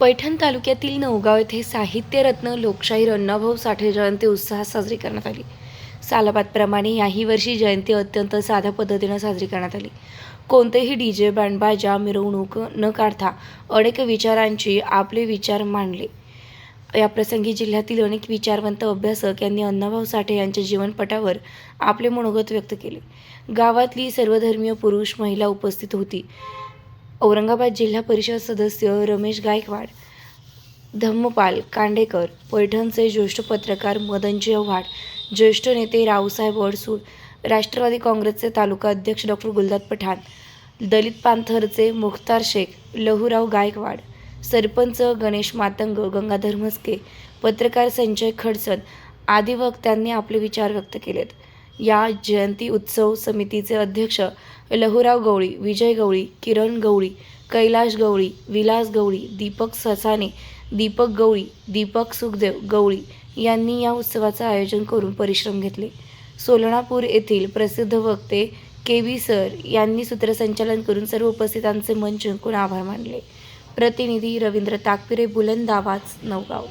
पैठण तालुक्यातील नवगाव येथे साहित्यरत्न लोकशाहीर अण्णाभाऊ साठे जयंती उत्साहात साजरी करण्यात आली. सालाबादप्रमाणे याही वर्षी जयंती अत्यंत साध्या पद्धतीनं साजरी करण्यात आली. कोणतेही डी जे बँड बाजा मिरवणूक न काढता अनेक विचारांची आपले विचार मांडले. या प्रसंगी जिल्ह्यातील अनेक विचारवंत अभ्यासक यांनी अण्णाभाऊ साठे यांच्या जीवनपटावर आपले मनोगत व्यक्त केले. गावातली सर्वधर्मीय पुरुष महिला उपस्थित होती. औरंगाबाद जिल्हा परिषद सदस्य रमेश गायकवाड धम्मपाल कांडेकर पैठणचे ज्येष्ठ पत्रकार मदन आव्हाड ज्येष्ठ नेते रावसाहेब अडसूळ राष्ट्रवादी काँग्रेसचे तालुका अध्यक्ष डॉक्टर गुलदाद पठाण दलित पांथरचे मुख्तार शेख लहूराव गायकवाड सरपंच गणेश मातंग गंगाधर म्हस्के पत्रकार संजय खडसन आदी वक्त्यांनी आपले विचार व्यक्त केलेत. या जयंती उत्सव समितीचे अध्यक्ष लहुराव गवळी विजय गवळी किरण गवळी कैलाश गवळी विलास गवळी दीपक ससाने दीपक गवळी दीपक सुखदेव गवळी यांनी या उत्सवाचं आयोजन करून परिश्रम घेतले. सोलणापूर येथील प्रसिद्ध वक्ते के व्ही सर यांनी सूत्रसंचालन करून सर्व उपस्थितांचे मन जिंकून आभार मानले. प्रतिनिधी रवींद्र ताकपिरे बुलंद आवाज नवगाव